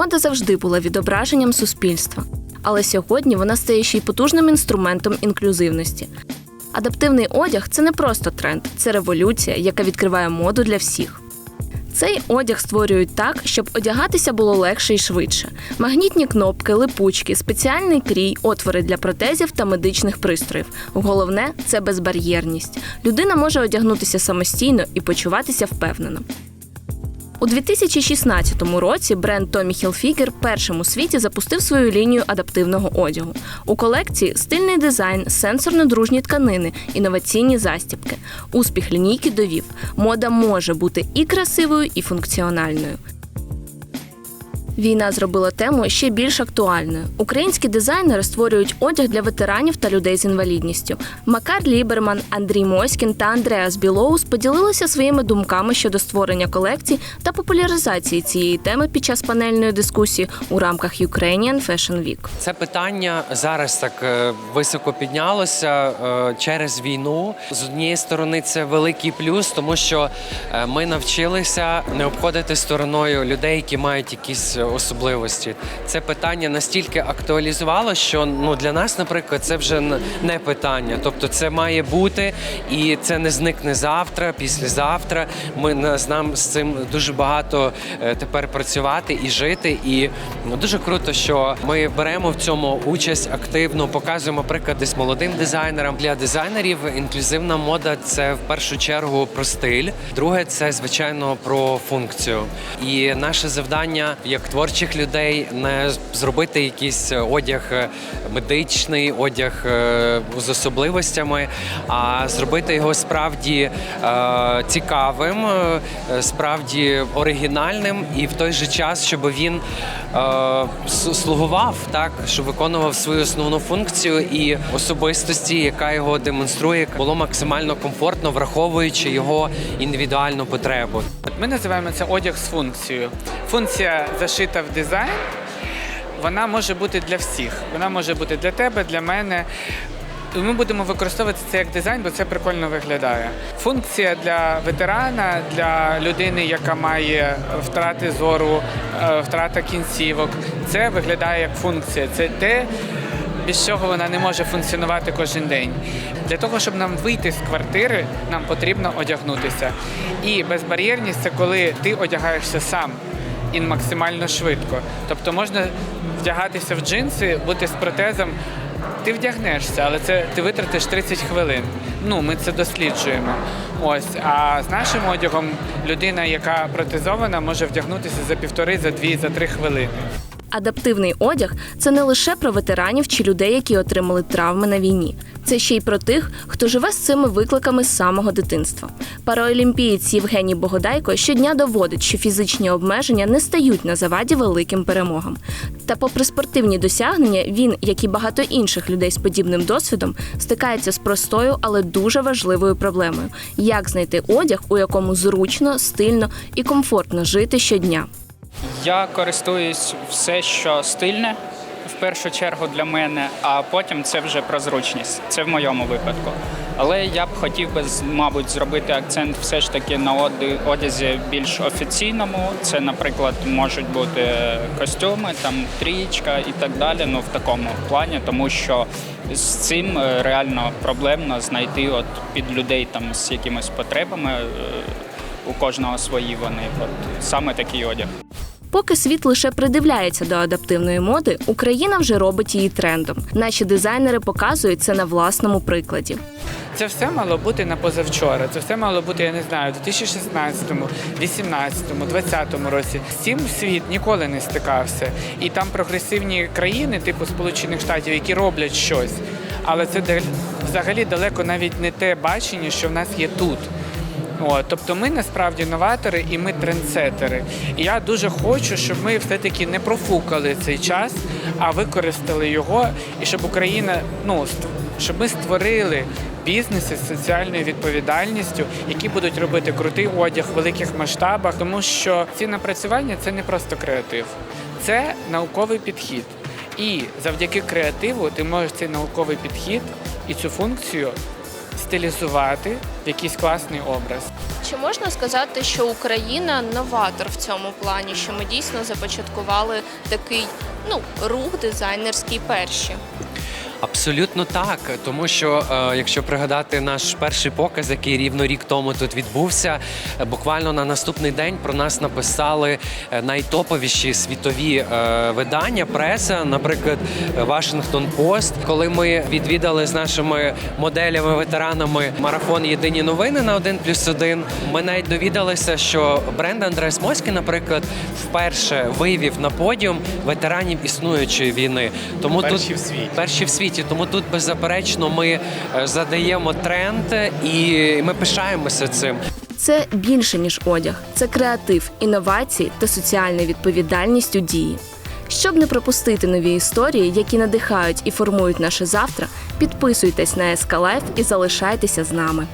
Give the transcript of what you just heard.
Мода завжди була відображенням суспільства, але сьогодні вона стає ще й потужним інструментом інклюзивності. Адаптивний одяг це не просто тренд, це революція, яка відкриває моду для всіх. Цей одяг створюють так, щоб одягатися було легше і швидше. Магнітні кнопки, липучки, спеціальний крій, отвори для протезів та медичних пристроїв. Головне це безбар'єрність. Людина може одягнутися самостійно і почуватися впевнено. У 2016 році бренд Tommy Hilfiger першим у світі запустив свою лінію адаптивного одягу. У колекції стильний дизайн, сенсорно-дружні тканини, інноваційні застібки. Успіх лінійки довів: мода може бути і красивою, і функціональною. Війна зробила тему ще більш актуальною. Українські дизайнери створюють одяг для ветеранів та людей з інвалідністю. Макар Ліберман, Андрій Моськін та Андреас Білоус поділилися своїми думками щодо створення колекцій та популяризації цієї теми під час панельної дискусії у рамках Ukrainian Fashion Week. Це питання зараз так е, високо піднялося е, через війну. З однієї сторони, це великий плюс, тому що е, ми навчилися не обходити стороною людей, які мають якісь особливості. Це питання настільки актуалізувало, що ну для нас, наприклад, це вже не питання. Тобто, це має бути, і це не зникне завтра, післязавтра. Ми нас нам з цим дуже багато е, тепер працювати і жити. І ну, дуже круто, що ми беремо в цьому участь активно, показуємо приклади з молодим дизайнерам. Для дизайнерів інклюзивна мода це в першу чергу про стиль. Друге, це звичайно про функцію. І наше завдання як творчих людей не зробити якийсь одяг е, медичний, одяг е, з особливостями, а зробити його справді е, цікавим, е, справді оригінальним, і в той же час, щоб він е, слугував так, щоб виконував свою основну функцію і особистості, яка його демонструє, було максимально комфортно, враховуючи його індивідуальну потребу. Ми називаємо це одяг з функцією. Функція зашита в дизайн. Вона може бути для всіх. Вона може бути для тебе, для мене. І ми будемо використовувати це як дизайн, бо це прикольно виглядає. Функція для ветерана, для людини, яка має втрати зору, е, втрата кінцівок. Це виглядає як функція. Це те, без чого вона не може функціонувати кожен день. Для того, щоб нам вийти з квартири, нам потрібно одягнутися. І безбар'єрність це коли ти одягаєшся сам і максимально швидко. Тобто можна вдягатися в джинси, бути з протезом. Ти вдягнешся, але це ти витратиш 30 хвилин. Ну, ми це досліджуємо. Ось, а з нашим одягом людина, яка протезована, може вдягнутися за півтори, за дві, за три хвилини. Адаптивний одяг це не лише про ветеранів чи людей, які отримали травми на війні. Це ще й про тих, хто живе з цими викликами з самого дитинства. Параолімпієць Євгеній Богодайко щодня доводить, що фізичні обмеження не стають на заваді великим перемогам. Та, попри спортивні досягнення, він, як і багато інших людей з подібним досвідом, стикається з простою, але дуже важливою проблемою: як знайти одяг, у якому зручно, стильно і комфортно жити щодня. Я користуюсь все, що стильне, в першу чергу для мене, а потім це вже про зручність. Це в моєму випадку. Але я б хотів би, мабуть, зробити акцент все ж таки на одязі більш офіційному. Це, наприклад, можуть бути костюми, там трієчка і так далі. Ну в такому плані, тому що з цим е, реально проблемно знайти от під людей там з якимись потребами. е, У кожного свої вони. От саме такий одяг. Поки світ лише придивляється до адаптивної моди, Україна вже робить її трендом. Наші дизайнери показують це на власному прикладі. Це все мало бути на позавчора. Це все мало бути, я не знаю, у 2016, 2018, 2020 році. З цим світ ніколи не стикався. І там прогресивні країни, типу Сполучених Штатів, які роблять щось. Але це взагалі далеко навіть не те бачення, що в нас є тут. От, тобто ми насправді новатори і ми трендсетери. І я дуже хочу, щоб ми все-таки не профукали цей час, а використали його, і щоб Україна, ну щоб ми створили бізнеси з соціальною відповідальністю, які будуть робити крутий одяг в великих масштабах, тому що ці напрацювання це не просто креатив, це науковий підхід. І завдяки креативу ти можеш цей науковий підхід і цю функцію стилізувати якийсь класний образ. Чи можна сказати, що Україна новатор в цьому плані, що ми дійсно започаткували такий ну рух дизайнерський перші? Абсолютно так, тому що е, якщо пригадати наш перший показ, який рівно рік тому тут відбувся, е, буквально на наступний день про нас написали е, найтоповіші світові е, видання, преса, наприклад, Вашингтон Пост. Коли ми відвідали з нашими моделями, ветеранами марафон Єдині новини на 1 плюс 1, ми навіть довідалися, що бренд Андреас Моський, наприклад, вперше вивів на подіум ветеранів існуючої війни. Тому Перші тут в світі. перші в світі. Тому тут беззаперечно ми е, задаємо тренд і ми пишаємося цим. Це більше ніж одяг, це креатив, інновації та соціальна відповідальність у дії. Щоб не пропустити нові історії, які надихають і формують наше завтра, підписуйтесь на ескалайф Лайф і залишайтеся з нами.